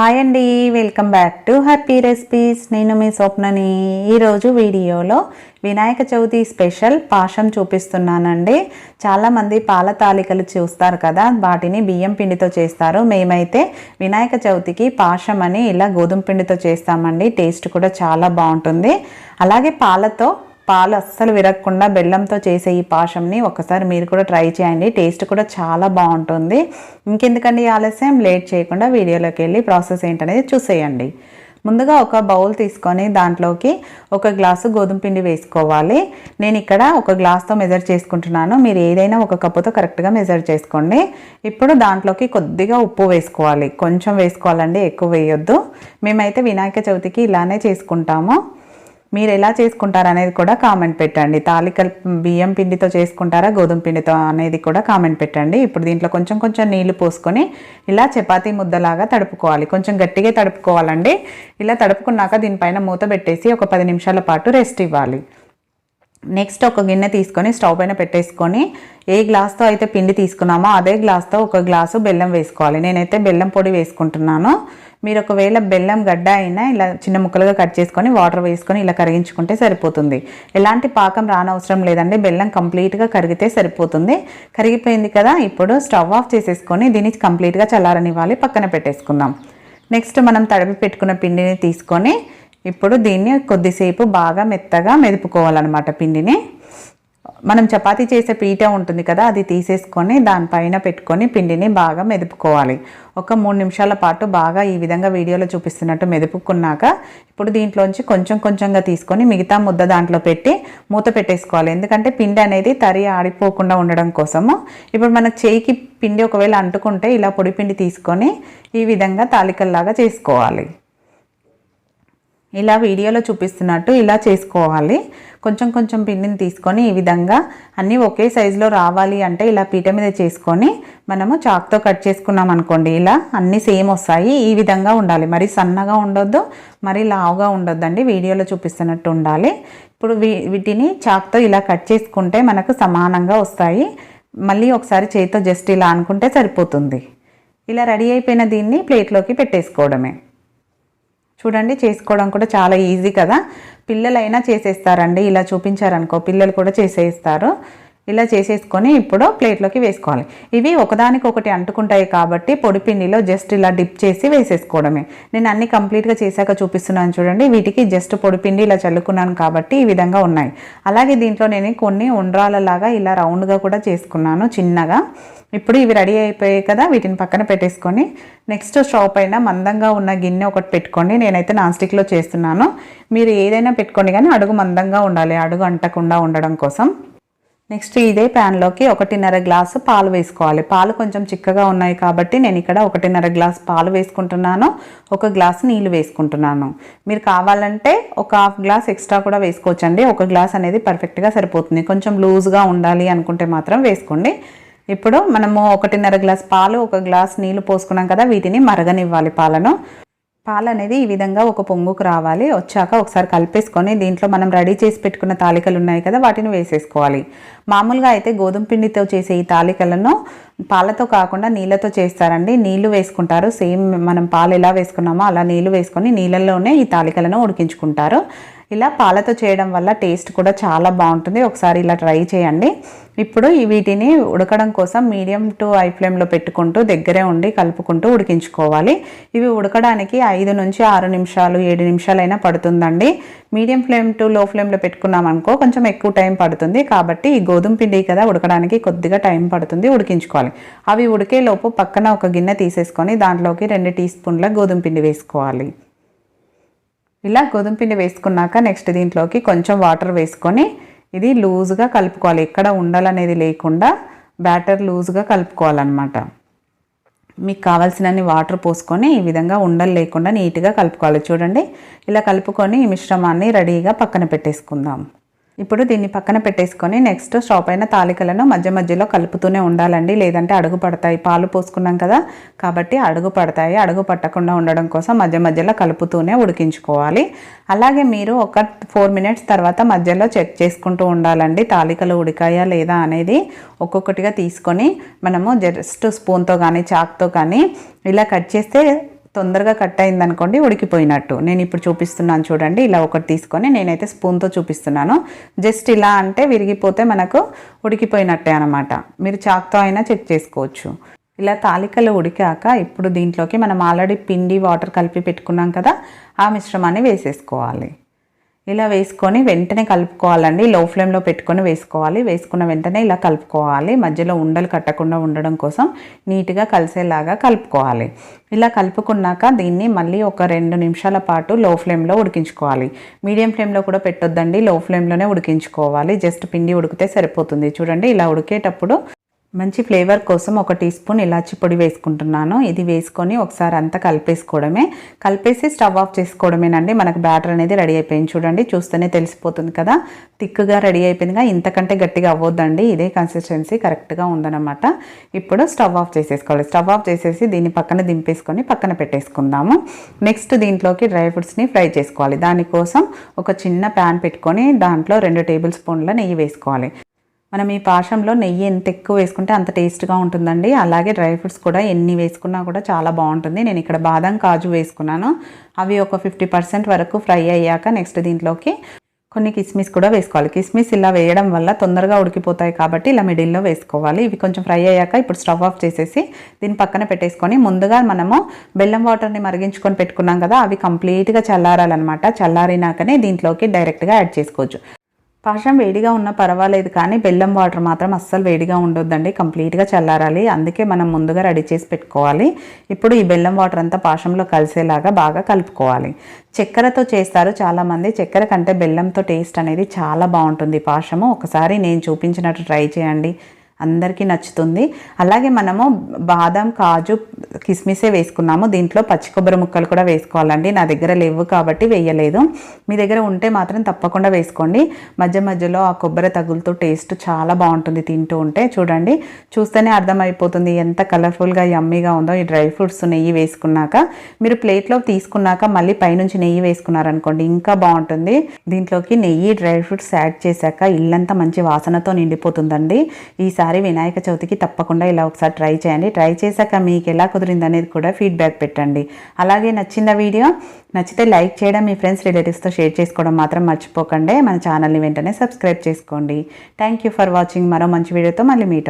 Hi అండి welcome back to happy recipes నేను మీ స్వప్నని. ఈరోజు వీడియోలో వినాయక చవితి స్పెషల్ పాశం చూపిస్తున్నానండి. చాలామంది పాల తాలికలు చూస్తారు కదా వాటిని బియ్యం పిండితో చేస్తారు. మేమైతే వినాయక చవితికి పాషం అని ఇలా గోధుమ పిండితో చేస్తామండి. టేస్ట్ కూడా చాలా బాగుంటుంది. అలాగే పాలతో పాలు అస్సలు విరగకుండా బెల్లంతో చేసే ఈ పాషంని ఒకసారి మీరు కూడా ట్రై చేయండి. టేస్ట్ కూడా చాలా బాగుంటుంది. ఇంకెందుకండి ఈ ఆలస్యం? లేట్ చేయకుండా వీడియోలోకి వెళ్ళి ప్రాసెస్ ఏంటనేది చూసేయండి. ముందుగా ఒక బౌల్ తీసుకొని దాంట్లోకి ఒక గ్లాసు గోధుమ పిండి వేసుకోవాలి. నేను ఇక్కడ ఒక గ్లాస్తో మెజర్ చేసుకుంటున్నాను. మీరు ఏదైనా ఒక కప్పుతో కరెక్ట్గా మెజర్ చేసుకోండి. ఇప్పుడు దాంట్లోకి కొద్దిగా ఉప్పు వేసుకోవాలి. కొంచెం వేసుకోవాలండి ఎక్కువ వేయొద్దు. మేమైతే వినాయక చవితికి ఇలానే చేసుకుంటాము. మీరు ఎలా చేసుకుంటారు అనేది కూడా కామెంట్ పెట్టండి. తాలికల్ బియ్యం పిండితో చేసుకుంటారా గోధుమ పిండితో అనేది కూడా కామెంట్ పెట్టండి. ఇప్పుడు దీంట్లో కొంచెం కొంచెం నీళ్ళు పోసుకొని ఇలా చపాతీ ముద్దలాగా తడుపుకోవాలి. కొంచెం గట్టిగా తడుపుకోవాలండి. ఇలా తడుపుకున్నాక దీనిపైన మూత పెట్టేసి ఒక పది నిమిషాల పాటు రెస్ట్ ఇవ్వాలి. నెక్స్ట్ ఒక గిన్నె తీసుకొని స్టవ్ పైన పెట్టేసుకొని ఏ గ్లాస్తో అయితే పిండి తీసుకున్నామో అదే గ్లాస్తో ఒక గ్లాసు బెల్లం వేసుకోవాలి. నేనైతే బెల్లం పొడి వేసుకుంటున్నాను. మీరు ఒకవేళ బెల్లం గడ్డ అయినా ఇలా చిన్న ముక్కలుగా కట్ చేసుకొని వాటర్ వేసుకొని ఇలా కరిగించుకుంటే సరిపోతుంది. ఎలాంటి పాకం రానవసరం లేదండి. బెల్లం కంప్లీట్గా కరిగితే సరిపోతుంది. కరిగిపోయింది కదా ఇప్పుడు స్టవ్ ఆఫ్ చేసేసుకొని దీన్ని కంప్లీట్గా చల్లారనివ్వాలి. పక్కన పెట్టేసుకుందాం. నెక్స్ట్ మనం తడిపి పెట్టుకున్న పిండిని తీసుకొని ఇప్పుడు దీన్ని కొద్దిసేపు బాగా మెత్తగా మెదుపుకోవాలన్నమాట పిండిని. మనం చపాతీ చేసే పీట ఉంటుంది కదా అది తీసేసుకొని దానిపైన పెట్టుకొని పిండిని బాగా మెదుపుకోవాలి. ఒక మూడు నిమిషాల పాటు బాగా ఈ విధంగా వీడియోలో చూపిస్తున్నట్టు మెదుపుకున్నాక ఇప్పుడు దీంట్లోంచి కొంచెం కొంచెంగా తీసుకొని మిగతా ముద్ద దాంట్లో పెట్టి మూత పెట్టేసుకోవాలి. ఎందుకంటే పిండి అనేది తరి ఆడిపోకుండా ఉండడం కోసము. ఇప్పుడు మనకు చేయికి పిండి ఒకవేళ అంటుకుంటే ఇలా పొడి పిండి తీసుకొని ఈ విధంగా తాలికల్లాగా చేసుకోవాలి. ఇలా వీడియోలో చూపిస్తున్నట్టు ఇలా చేసుకోవాలి. కొంచెం కొంచెం పిండిని తీసుకొని ఈ విధంగా అన్నీ ఒకే సైజులో రావాలి అంటే ఇలా పీట మీద చేసుకొని మనము చాక్తో కట్ చేసుకున్నాం అనుకోండి. ఇలా అన్నీ సేమ్ వస్తాయి. ఈ విధంగా ఉండాలి. మరి సన్నగా ఉండొద్దు మరి లావుగా ఉండొద్దండి. వీడియోలో చూపిస్తున్నట్టు ఉండాలి. ఇప్పుడు వీటిని చాక్తో ఇలా కట్ చేసుకుంటే మనకు సమానంగా వస్తాయి. మళ్ళీ ఒకసారి చేతితో జస్ట్ ఇలా అనుకుంటే సరిపోతుంది. ఇలా రెడీ అయిపోయిన దీన్ని ప్లేట్లోకి పెట్టేసుకోవడమే. చూడండి చేసుకోవడం కూడా చాలా ఈజీ కదా. పిల్లలైనా చేసేస్తారండి. ఇలా చూపించారనుకో పిల్లలు కూడా చేసేస్తారు. ఇలా చేసేసుకొని ఇప్పుడు ప్లేట్లోకి వేసుకోవాలి. ఇవి ఒకదానికొకటి అంటుకుంటాయి కాబట్టి పొడి పిండిలో జస్ట్ ఇలా డిప్ చేసి వేసేసుకోవడమే. నేను అన్ని కంప్లీట్గా చేశాక చూపిస్తున్నాను చూడండి. వీటికి జస్ట్ పొడి పిండి ఇలా చల్లుకున్నాను కాబట్టి ఈ విధంగా ఉన్నాయి. అలాగే దీంట్లో నేను కొన్ని ఉండ్రాలలాగా ఇలా రౌండ్గా కూడా చేసుకున్నాను చిన్నగా. ఇప్పుడు ఇవి రెడీ అయిపోయాయి కదా వీటిని పక్కన పెట్టేసుకొని నెక్స్ట్ స్టవ్ పైన మందంగా ఉన్న గిన్నె ఒకటి పెట్టుకోండి. నేనైతే నాన్ స్టిక్లో చేస్తున్నాను. మీరు ఏదైనా పెట్టుకోండి కానీ అడుగు మందంగా ఉండాలి. అడుగు అంటకుండా ఉండడం కోసం. నెక్స్ట్ ఇదే ప్యాన్లోకి ఒకటిన్నర గ్లాసు పాలు వేసుకోవాలి. పాలు కొంచెం చిక్కగా ఉన్నాయి కాబట్టి నేను ఇక్కడ ఒకటిన్నర గ్లాస్ పాలు వేసుకుంటున్నాను. ఒక గ్లాస్ నీళ్ళు వేసుకుంటున్నాను. మీరు కావాలంటే ఒక హాఫ్ గ్లాస్ ఎక్స్ట్రా కూడా వేసుకోవచ్చండి. ఒక గ్లాస్ అనేది పర్ఫెక్ట్గా సరిపోతుంది. కొంచెం లూజ్గా ఉండాలి అనుకుంటే మాత్రం వేసుకోండి. ఇప్పుడు మనము ఒకటిన్నర గ్లాస్ పాలు ఒక గ్లాస్ నీళ్ళు పోసుకున్నాం కదా వీటిని మరగనివ్వాలి పాలను. పాలు అనేది ఈ విధంగా ఒక పొంగుకు రావాలి. వచ్చాక ఒకసారి కలిపేసుకొని దీంట్లో మనం రెడీ చేసి పెట్టుకున్న తాలికలు ఉన్నాయి కదా వాటిని వేసేసుకోవాలి. మామూలుగా అయితే గోధుమ పిండితో చేసే ఈ తాలికలను పాలతో కాకుండా నీళ్ళతో చేస్తారండి. నీళ్ళు వేసుకుంటారు. సేమ్ మనం పాలు ఎలా వేసుకున్నామో అలా నీళ్ళు వేసుకొని నీళ్ళల్లోనే ఈ తాలికలను ఉడికించుకుంటారు. ఇలా పాలతో చేయడం వల్ల టేస్ట్ కూడా చాలా బాగుంటుంది. ఒకసారి ఇలా ట్రై చేయండి. ఇప్పుడు వీటిని ఉడకడం కోసం మీడియం టు హై ఫ్లేమ్లో పెట్టుకుంటూ దగ్గరే ఉండి కలుపుకుంటూ ఉడికించుకోవాలి. ఇవి ఉడకడానికి ఐదు నుంచి ఆరు నిమిషాలు ఏడు నిమిషాలైనా పడుతుందండి. మీడియం ఫ్లేమ్ టు లో ఫ్లేమ్లో పెట్టుకున్నాం అనుకో కొంచెం ఎక్కువ టైం పడుతుంది. కాబట్టి ఈ గోధుమ పిండి కదా ఉడకడానికి కొద్దిగా టైం పడుతుంది. ఉడికించుకోవాలి. అవి ఉడికే లోపు పక్కన ఒక గిన్నె తీసేసుకొని దాంట్లోకి రెండు టీ స్పూన్ల గోధుమ పిండి వేసుకోవాలి. ఇలా గోధుమ పిండి వేసుకున్నాక నెక్స్ట్ దీంట్లోకి కొంచెం వాటర్ వేసుకొని ఇది లూజ్గా కలుపుకోవాలి. ఎక్కడ ఉండాలనేది లేకుండా బ్యాటర్ లూజ్గా కలుపుకోవాలన్నమాట. మీకు కావాల్సినన్ని వాటర్ పోసుకొని ఈ విధంగా ఉండలు లేకుండా నీట్గా కలుపుకోవాలి. చూడండి ఇలా కలుపుకొని ఈ మిశ్రమాన్ని రెడీగా పక్కన పెట్టేసుకుందాం. ఇప్పుడు దీన్ని పక్కన పెట్టేసుకొని నెక్స్ట్ స్టవ్ పైన తాలికలను మధ్య మధ్యలో కలుపుతూనే ఉండాలండి. లేదంటే అడుగు పడతాయి. పాలు పోసుకున్నాం కదా. కాబట్టి అడుగు పడతాయి. అడుగు పట్టకుండా ఉండడం కోసం మధ్య మధ్యలో కలుపుతూనే ఉడికించుకోవాలి. అలాగే మీరు ఒక ఫోర్ మినిట్స్ తర్వాత మధ్యలో చెక్ చేసుకుంటూ ఉండాలండి. తాలికలు ఉడికాయా లేదా అనేది ఒక్కొక్కటిగా తీసుకొని మనము జస్ట్ స్పూన్తో కానీ చాక్తో కానీ ఇలా కట్ చేస్తే తొందరగా కట్ అయింది అనుకోండి ఉడికిపోయినట్టు. నేను ఇప్పుడు చూపిస్తున్నాను చూడండి ఇలా ఒకటి తీసుకొని నేనైతే స్పూన్తో చూపిస్తున్నాను. జస్ట్ ఇలా అంటే విరిగిపోతే మనకు ఉడికిపోయినట్టే అనమాట మీరు చాక్తో అయినా చెక్ చేసుకోవచ్చు. ఇలా తాలికలు ఉడికాక ఇప్పుడు దీంట్లోకి మనం ఆల్రెడీ పిండి వాటర్ కలిపి పెట్టుకున్నాం కదా ఆ మిశ్రమాన్ని వేసేసుకోవాలి. ఇలా వేసుకొని వెంటనే కలుపుకోవాలండి. లో ఫ్లేమ్లో పెట్టుకొని వేసుకోవాలి. వేసుకున్న వెంటనే ఇలా కలుపుకోవాలి. మధ్యలో ఉండలు కట్టకుండా ఉండడం కోసం నీట్గా కలిసేలాగా కలుపుకోవాలి. ఇలా కలుపుకున్నాక దీన్ని మళ్ళీ ఒక రెండు నిమిషాల పాటు లో ఫ్లేమ్లో ఉడికించుకోవాలి. మీడియం ఫ్లేమ్లో కూడా పెట్టొద్దండి. లో ఫ్లేమ్లోనే ఉడికించుకోవాలి. జస్ట్ పిండి ఉడికితే సరిపోతుంది. చూడండి ఇలా ఉడికేటప్పుడు మంచి ఫ్లేవర్ కోసం ఒక టీ స్పూన్ ఇలాచి పొడి వేసుకుంటున్నాను. ఇది వేసుకొని ఒకసారి అంతా కలిపేసుకోవడమే. కలిపేసి స్టవ్ ఆఫ్ చేసుకోవడమేనండి. మనకు బ్యాటర్ అనేది రెడీ అయిపోయింది చూడండి. చూస్తేనే తెలిసిపోతుంది కదా. థిక్గా రెడీ అయిపోయిందిగా ఇంతకంటే గట్టిగా అవ్వద్దండి. ఇదే కన్సిస్టెన్సీ కరెక్ట్గా ఉందన్నమాట. ఇప్పుడు స్టవ్ ఆఫ్ చేసేసుకోవాలి. స్టవ్ ఆఫ్ చేసేసి దీన్ని పక్కన దింపేసుకొని పక్కన పెట్టేసుకుందాము. నెక్స్ట్ దీంట్లోకి డ్రై ఫ్రూట్స్ని ఫ్రై చేసుకోవాలి. దానికోసం ఒక చిన్న ప్యాన్ పెట్టుకొని దాంట్లో రెండు టేబుల్ స్పూన్ల నెయ్యి వేసుకోవాలి. మనం ఈ పాషంలో నెయ్యి ఎంత ఎక్కువ వేసుకుంటే అంత టేస్ట్గా ఉంటుందండి. అలాగే డ్రై ఫ్రూట్స్ కూడా ఎన్ని వేసుకున్నా కూడా చాలా బాగుంటుంది. నేను ఇక్కడ బాదం కాజు వేసుకున్నాను. అవి ఒక ఫిఫ్టీ పర్సెంట్ వరకు ఫ్రై అయ్యాక నెక్స్ట్ దీంట్లోకి కొన్ని కిస్మిస్ కూడా వేసుకోవాలి. కిస్మిస్ ఇలా వేయడం వల్ల తొందరగా ఉడికిపోతాయి కాబట్టి ఇలా మిడిల్లో వేసుకోవాలి. ఇవి కొంచెం ఫ్రై అయ్యాక ఇప్పుడు స్టవ్ ఆఫ్ చేసేసి దీన్ని పక్కన పెట్టేసుకొని ముందుగా మనము బెల్లం వాటర్ని మరిగించుకొని పెట్టుకున్నాం కదా అవి కంప్లీట్గా చల్లారాలన్నమాట. చల్లారినాకనే దీంట్లోకి డైరెక్ట్గా యాడ్ చేసుకోవచ్చు. పాషం వేడిగా ఉన్నా పర్వాలేదు కానీ బెల్లం వాటర్ మాత్రం అస్సలు వేడిగా ఉండొద్దండి. కంప్లీట్గా చల్లారాలి. అందుకే మనం ముందుగా రెడీ చేసి పెట్టుకోవాలి. ఇప్పుడు ఈ బెల్లం వాటర్ అంతా పాషంలో కలిసేలాగా బాగా కలుపుకోవాలి. చక్కెరతో చేస్తారు చాలామంది. చక్కెర కంటే బెల్లంతో టేస్ట్ అనేది చాలా బాగుంటుంది పాషము. ఒకసారి నేను చూపించినట్టు ట్రై చేయండి. అందరికీ నచ్చుతుంది. అలాగే మనము బాదం కాజు కిస్మిసే వేసుకున్నాము. దీంట్లో పచ్చి కొబ్బరి ముక్కలు కూడా వేసుకోవాలండి. నా దగ్గర లేవు కాబట్టి వేయలేదు. మీ దగ్గర ఉంటే మాత్రం తప్పకుండా వేసుకోండి. మధ్య మధ్యలో ఆ కొబ్బరి తగులుతూ టేస్ట్ చాలా బాగుంటుంది తింటూ ఉంటే. చూడండి చూస్తేనే అర్థమైపోతుంది ఎంత కలర్ఫుల్గా యమ్మీగా ఉందో ఈ డ్రై ఫ్రూట్స్ నెయ్యి వేసుకున్నాక. మీరు ప్లేట్లో తీసుకున్నాక మళ్ళీ పైనుంచి నెయ్యి వేసుకున్నారనుకోండి ఇంకా బాగుంటుంది. దీంట్లోకి నెయ్యి డ్రై ఫ్రూట్స్ యాడ్ చేశాక ఇల్లంతా మంచి వాసనతో నిండిపోతుందండి. ఈసారి వినాయక చవితికి తప్పకుండా ఇలా ఒకసారి ట్రై చేయండి. ట్రై చేశాక మీకు ఎలా కుదిరింది అనేది కూడా ఫీడ్బ్యాక్ పెట్టండి. అలాగే నచ్చిన వీడియో నచ్చితే లైక్ చేయడం మీ ఫ్రెండ్స్ రిలేటివ్స్తో షేర్ చేసుకోవడం మాత్రం మర్చిపోకండి. మన ఛానల్ని వెంటనే సబ్స్క్రైబ్ చేసుకోండి. థ్యాంక్ యూ ఫర్ వాచింగ్ మరో మంచి వీడియోతో మళ్ళీ మీట్